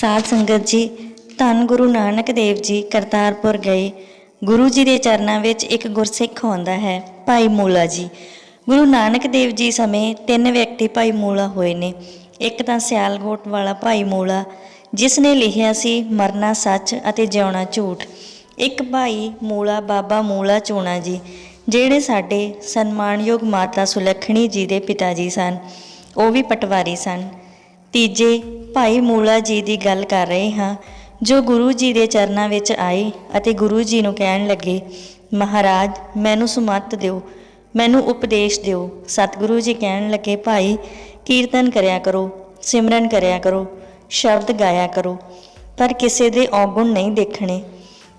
ਸਾਧ ਸੰਗਤ ਜੀ, ਧੰਨ ਗੁਰੂ ਨਾਨਕ ਦੇਵ ਜੀ ਕਰਤਾਰਪੁਰ ਗਏ। ਗੁਰੂ ਜੀ ਦੇ ਚਰਨਾਂ ਵਿੱਚ ਇੱਕ ਗੁਰਸਿੱਖ ਆਉਂਦਾ ਹੈ, ਭਾਈ ਮੂਲਾ ਜੀ। ਗੁਰੂ ਨਾਨਕ ਦੇਵ ਜੀ ਸਮੇਂ ਤਿੰਨ ਵਿਅਕਤੀ ਭਾਈ ਮੂਲਾ ਹੋਏ ਨੇ। ਇੱਕ ਤਾਂ ਸਿਆਲਕੋਟ ਵਾਲਾ ਭਾਈ ਮੂਲਾ, ਜਿਸ ਨੇ ਲਿਖਿਆ ਸੀ, ਮਰਨਾ ਸੱਚ ਅਤੇ ਜਿਉਣਾ ਝੂਠ। ਇੱਕ ਭਾਈ ਮੂਲਾ, ਬਾਬਾ ਮੂਲਾ ਚੋਣਾ ਜੀ, ਜਿਹੜੇ ਸਾਡੇ ਸਨਮਾਨਯੋਗ ਮਾਤਾ ਸੁਲੱਖਣੀ ਜੀ ਦੇ ਪਿਤਾ ਜੀ ਸਨ। ਉਹ ਵੀ ਪਟਵਾਰੀ ਸਨ। ਤੀਜੇ, ਭਾਈ ਮੂਲਾ ਜੀ ਦੀ ਗੱਲ ਕਰ ਰਹੇ ਹਾਂ। ਜੋ ਗੁਰੂ ਜੀ ਦੇ ਚਰਨਾਂ ਵਿੱਚ ਆਏ ਅਤੇ ਗੁਰੂ ਜੀ ਨੂੰ ਕਹਿਣ ਲੱਗੇ, ਮਹਾਰਾਜ, ਮੈਨੂੰ ਸੁਮੱਤ ਦਿਓ, ਮੈਨੂੰ ਉਪਦੇਸ਼ ਦਿਓ। ਸਤਿਗੁਰੂ ਜੀ ਕਹਿਣ ਲੱਗੇ, ਭਾਈ, ਕੀਰਤਨ ਕਰਿਆ ਕਰੋ, ਸਿਮਰਨ ਕਰਿਆ ਕਰੋ, ਸ਼ਬਦ ਗਾਇਆ ਕਰੋ, ਪਰ ਕਿਸੇ ਦੇ ਔਗੁਣ ਨਹੀਂ ਦੇਖਣੇ।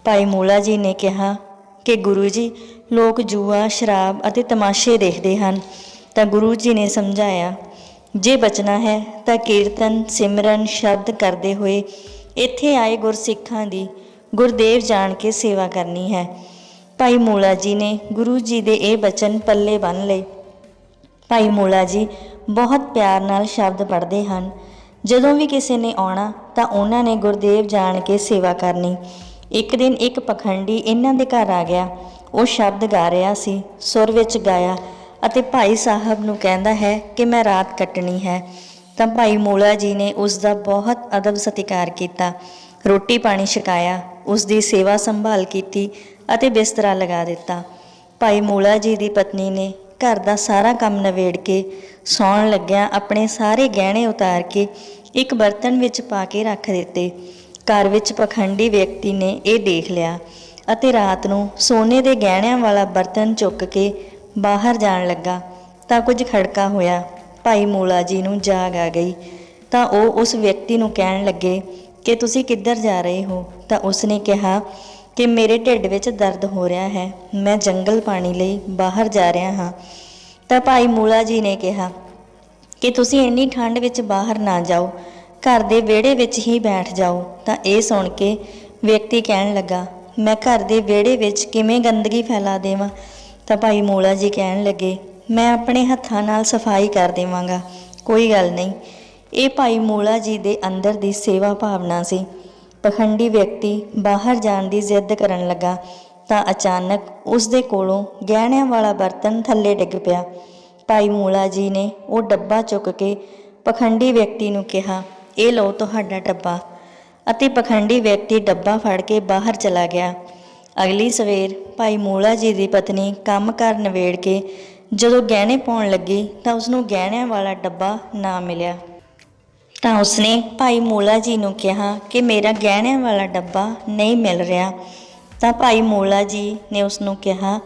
ਭਾਈ ਮੂਲਾ ਜੀ ਨੇ ਕਿਹਾ ਕਿ ਗੁਰੂ ਜੀ, ਲੋਕ ਜੂਆ, ਸ਼ਰਾਬ ਅਤੇ ਤਮਾਸ਼ੇ ਦੇਖਦੇ ਹਨ। ਤਾਂ ਗੁਰੂ ਜੀ ਨੇ ਸਮਝਾਇਆ ਜੇ ਬਚਣਾ ਹੈ ਤਾਂ ਕੀਰਤਨ, ਸਿਮਰਨ, ਸ਼ਬਦ ਕਰਦੇ ਹੋਏ ਇੱਥੇ ਆਏ ਗੁਰਸਿੱਖਾਂ ਦੀ ਗੁਰਦੇਵ ਜਾਣ ਕੇ ਸੇਵਾ ਕਰਨੀ ਹੈ। ਭਾਈ ਮੂਲਾ ਜੀ ਨੇ ਗੁਰੂ ਜੀ ਦੇ ਇਹ ਬਚਨ ਪੱਲੇ ਬੰਨ ਲਏ। ਭਾਈ ਮੂਲਾ ਜੀ ਬਹੁਤ ਪਿਆਰ ਨਾਲ ਸ਼ਬਦ ਪੜ੍ਹਦੇ ਹਨ। ਜਦੋਂ ਵੀ ਕਿਸੇ ਨੇ ਆਉਣਾ ਤਾਂ ਉਹਨਾਂ ਨੇ ਗੁਰਦੇਵ ਜਾਣ ਕੇ ਸੇਵਾ ਕਰਨੀ। ਇੱਕ ਦਿਨ ਇੱਕ ਪਖੰਡੀ ਇਹਨਾਂ ਦੇ ਘਰ ਆ ਗਿਆ। ਉਹ ਸ਼ਬਦ ਗਾ ਰਿਹਾ ਸੀ, ਸੁਰ ਵਿੱਚ ਗਾਇਆ ਅਤੇ ਭਾਈ ਸਾਹਿਬ ਨੂੰ ਕਹਿੰਦਾ ਹੈ ਕਿ ਮੈਂ ਰਾਤ ਕੱਟਣੀ ਹੈ। ਤਾਂ ਭਾਈ ਮੂਲਾ ਜੀ ਨੇ ਉਸ ਦਾ ਬਹੁਤ ਅਦਬ ਸਤਿਕਾਰ ਕੀਤਾ। ਰੋਟੀ ਪਾਣੀ ਛਕਾਇਆ ਉਸ ਦੀ ਸੇਵਾ ਸੰਭਾਲ ਕੀਤੀ ਅਤੇ ਬਿਸਤਰਾ ਲਗਾ ਦਿੱਤਾ। ਭਾਈ ਮੂਲਾ ਜੀ ਦੀ ਪਤਨੀ ਨੇ ਘਰ ਦਾ ਸਾਰਾ ਕੰਮ ਨਵੇੜ ਕੇ ਸੌਣ ਲੱਗਿਆ ਆਪਣੇ ਸਾਰੇ ਗਹਿਣੇ ਉਤਾਰ ਕੇ ਇੱਕ ਬਰਤਨ ਵਿੱਚ ਪਾ ਕੇ ਰੱਖ ਦਿੱਤੇ। ਘਰ ਵਿੱਚ ਪਖੰਡੀ ਵਿਅਕਤੀ ਨੇ ਇਹ ਦੇਖ ਲਿਆ ਅਤੇ ਰਾਤ ਨੂੰ ਸੋਨੇ ਦੇ ਗਹਿਣਿਆਂ ਵਾਲਾ ਬਰਤਨ ਚੁੱਕ ਕੇ ਬਾਹਰ ਜਾਣ ਲੱਗਾ ਤਾਂ ਕੁਝ ਖੜਕਾ ਹੋਇਆ। ਭਾਈ ਮੂਲਾ ਜੀ ਨੂੰ ਜਾਗ ਆ ਗਈ। ਤਾਂ ਉਹ ਉਸ ਵਿਅਕਤੀ ਨੂੰ ਕਹਿਣ ਲੱਗੇ ਕਿ ਤੁਸੀਂ ਕਿੱਧਰ ਜਾ ਰਹੇ ਹੋ? ਤਾਂ ਉਸਨੇ ਕਿਹਾ ਕਿ ਮੇਰੇ ਢਿੱਡ ਵਿੱਚ ਦਰਦ ਹੋ ਰਿਹਾ ਹੈ। ਮੈਂ ਜੰਗਲ ਪਾਣੀ ਲਈ ਬਾਹਰ ਜਾ ਰਿਹਾ ਹਾਂ। ਤਾਂ ਭਾਈ ਮੂਲਾ ਜੀ ਨੇ ਕਿਹਾ ਕਿ ਤੁਸੀਂ ਇੰਨੀ ਠੰਡ ਵਿੱਚ ਬਾਹਰ ਨਾ ਜਾਓ। ਘਰ ਦੇ ਵਿਹੜੇ ਵਿੱਚ ਹੀ ਬੈਠ ਜਾਓ। ਤਾਂ ਇਹ ਸੁਣ ਕੇ ਵਿਅਕਤੀ ਕਹਿਣ ਲੱਗਾ, ਮੈਂ ਘਰ ਦੇ ਵਿਹੜੇ ਵਿੱਚ ਕਿਵੇਂ ਗੰਦਗੀ ਫੈਲਾ ਦੇਵਾਂ? ਤਾਂ ਭਾਈ ਮੂਲਾ ਜੀ ਕਹਿਣ ਲੱਗੇ, ਮੈਂ ਆਪਣੇ ਹੱਥਾਂ ਨਾਲ ਸਫ਼ਾਈ ਕਰ ਦੇਵਾਂਗਾ, ਕੋਈ ਗੱਲ ਨਹੀਂ। ਇਹ ਭਾਈ ਮੂਲਾ ਜੀ ਦੇ ਅੰਦਰ ਦੀ ਸੇਵਾ ਭਾਵਨਾ ਸੀ। ਪਖੰਡੀ ਵਿਅਕਤੀ ਬਾਹਰ ਜਾਣ ਦੀ ਜ਼ਿੱਦ ਕਰਨ ਲੱਗਾ ਤਾਂ ਅਚਾਨਕ ਉਸ ਦੇ ਕੋਲੋਂ ਗਹਿਣਿਆਂ ਵਾਲਾ ਬਰਤਨ ਥੱਲੇ ਡਿੱਗ ਪਿਆ। ਭਾਈ ਮੂਲਾ ਜੀ ਨੇ ਉਹ ਡੱਬਾ ਚੁੱਕ ਕੇ ਪਖੰਡੀ ਵਿਅਕਤੀ ਨੂੰ ਕਿਹਾ, ਇਹ ਲਓ ਤੁਹਾਡਾ ਡੱਬਾ। ਅਤੇ ਪਖੰਡੀ ਵਿਅਕਤੀ ਡੱਬਾ ਫੜ ਕੇ ਬਾਹਰ ਚਲਾ ਗਿਆ। ਅਗਲੀ ਸਵੇਰ ਭਾਈ ਮੂਲਾ ਜੀ ਦੀ ਪਤਨੀ ਕੰਮ ਕਰ ਨਵੇੜ ਕੇ ਜਦੋਂ ਗਹਿਣੇ ਪਾਉਣ ਲੱਗੀ ਤਾਂ ਉਸ ਨੂੰ ਗਹਿਣਿਆਂ ਵਾਲਾ ਡੱਬਾ ਨਾ ਮਿਲਿਆ। ਤਾਂ ਉਸਨੇ ਭਾਈ ਮੂਲਾ ਜੀ ਨੂੰ ਕਿਹਾ ਕਿ ਮੇਰਾ ਗਹਿਣਿਆਂ ਵਾਲਾ ਡੱਬਾ ਨਹੀਂ ਮਿਲ ਰਿਹਾ। ਤਾਂ ਭਾਈ ਮੂਲਾ ਜੀ ਨੇ ਉਸ ਨੂੰ ਕਿਹਾ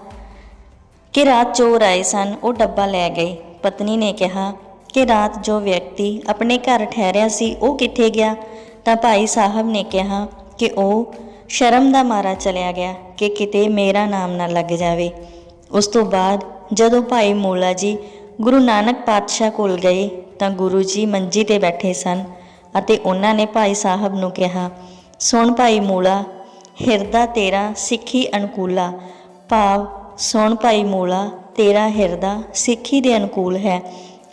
ਕਿ ਰਾਤ ਚੋਰ ਆਏ ਸਨ, ਉਹ ਡੱਬਾ ਲੈ ਗਏ। ਪਤਨੀ ਨੇ ਕਿਹਾ ਕਿ ਰਾਤ ਜੋ ਵਿਅਕਤੀ ਆਪਣੇ ਘਰ ਠਹਿਰਿਆ ਸੀ, ਉਹ ਕਿੱਥੇ ਗਿਆ? ਤਾਂ ਭਾਈ ਸਾਹਿਬ ਨੇ ਕਿਹਾ ਕਿ ਉਹ ਸ਼ਰਮ ਦਾ ਮਾਰਾ ਚਲਿਆ ਗਿਆ ਕਿ ਕਿਤੇ ਮੇਰਾ ਨਾਮ ਨਾ ਲੱਗ ਜਾਵੇ। ਉਸ ਤੋਂ ਬਾਅਦ ਜਦੋਂ ਭਾਈ ਮੂਲਾ ਜੀ ਗੁਰੂ ਨਾਨਕ ਪਾਤਸ਼ਾਹ ਕੋਲ ਗਏ ਤਾਂ ਗੁਰੂ ਜੀ ਮੰਜੀ ਤੇ ਬੈਠੇ ਸਨ ਅਤੇ ਉਹਨਾਂ ਨੇ ਭਾਈ ਸਾਹਿਬ ਨੂੰ ਕਿਹਾ, ਸੁਣ ਭਾਈ ਮੂਲਾ, ਹਿਰਦਾ ਤੇਰਾ ਸਿੱਖੀ ਅਨੁਕੂਲਾ, ਭਾਵ ਸੁਣ ਭਾਈ ਮੂਲਾ, ਤੇਰਾ ਹਿਰਦਾ ਸਿੱਖੀ ਦੇ ਅਨੁਕੂਲ ਹੈ।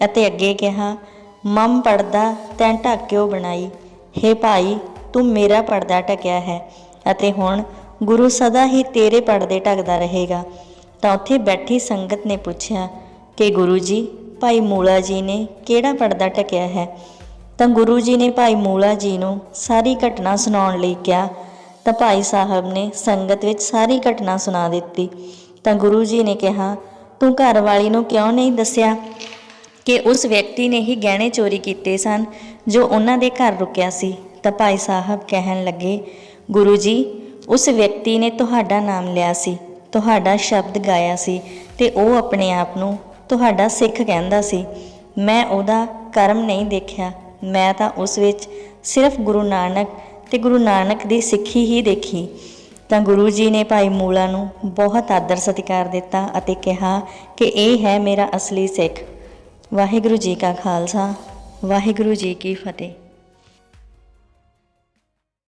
ਅਤੇ ਅੱਗੇ ਕਿਹਾ, ਮਮ ਪੜਦਾ ਤੈਂ ਢੱਕਿਓ ਬਣਾਈ? ਹੇ ਭਾਈ, ਤੂੰ ਮੇਰਾ ਪਰਦਾ ਢਕਿਆ ਹੈ। ਅਤੇ ਹੁਣ ਗੁਰੂ ਸਦਾ ਹੀ ਤੇਰੇ ਪੜਦੇ ਢੱਕਦਾ ਰਹੇਗਾ। ਤਾਂ ਉੱਥੇ ਬੈਠੀ ਸੰਗਤ ਨੇ ਪੁੱਛਿਆ, ਕਿ ਗੁਰੂ ਜੀ, ਭਾਈ ਮੂਲਾ ਜੀ ਨੇ ਕਿਹੜਾ ਪੜਦਾ ਢਕਿਆ ਹੈ? ਤਾਂ ਗੁਰੂ ਜੀ ਨੇ ਭਾਈ ਮੂਲਾ ਜੀ ਨੂੰ ਸਾਰੀ ਘਟਨਾ ਸੁਣਾਉਣ ਲਈ ਕਿਹਾ। ਤਾਂ ਭਾਈ ਸਾਹਿਬ ਨੇ ਸੰਗਤ ਵਿੱਚ ਸਾਰੀ ਘਟਨਾ ਸੁਣਾ ਦਿੱਤੀ। ਤਾਂ ਗੁਰੂ ਜੀ ਨੇ ਕਿਹਾ, ਤੂੰ ਘਰ ਵਾਲੀ ਨੂੰ ਕਿਉਂ ਨਹੀਂ ਦੱਸਿਆ ਕਿ ਉਸ ਵਿਅਕਤੀ ਨੇ ਹੀ ਗਹਿਣੇ ਚੋਰੀ ਕੀਤੇ ਸਨ ਜੋ ਉਹਨਾਂ ਦੇ ਘਰ ਰੁਕਿਆ ਸੀ? ਤਾਂ ਭਾਈ ਸਾਹਿਬ ਕਹਿਣ ਲੱਗੇ ਗੁਰੂ ਜੀ, ਉਸ ਵਿਅਕਤੀ ਨੇ ਤੁਹਾਡਾ ਨਾਮ ਲਿਆ ਸੀ, ਤੁਹਾਡਾ ਸ਼ਬਦ ਗਾਇਆ ਸੀ ਤੇ ਉਹ ਆਪਣੇ ਆਪ ਨੂੰ ਤੁਹਾਡਾ ਸਿੱਖ ਕਹਿੰਦਾ ਸੀ। ਮੈਂ ਉਹਦਾ ਕਰਮ ਨਹੀਂ ਦੇਖਿਆ। ਮੈਂ ਤਾਂ ਉਸ ਵਿੱਚ ਸਿਰਫ ਗੁਰੂ ਨਾਨਕ ਤੇ ਗੁਰੂ ਨਾਨਕ ਦੀ ਸਿੱਖੀ ਹੀ ਦੇਖੀ। ਤਾਂ ਗੁਰੂ ਜੀ ਨੇ ਭਾਈ ਮੂਲਾ ਨੂੰ ਬਹੁਤ ਆਦਰ ਸਤਿਕਾਰ ਦਿੱਤਾ ਅਤੇ ਕਿਹਾ ਕਿ ਇਹ ਹੈ ਮੇਰਾ ਅਸਲੀ ਸਿੱਖ। ਵਾਹਿਗੁਰੂ ਜੀ ਕਾ ਖਾਲਸਾ, ਵਾਹਿਗੁਰੂ ਜੀ ਕੀ ਫਤਿਹ।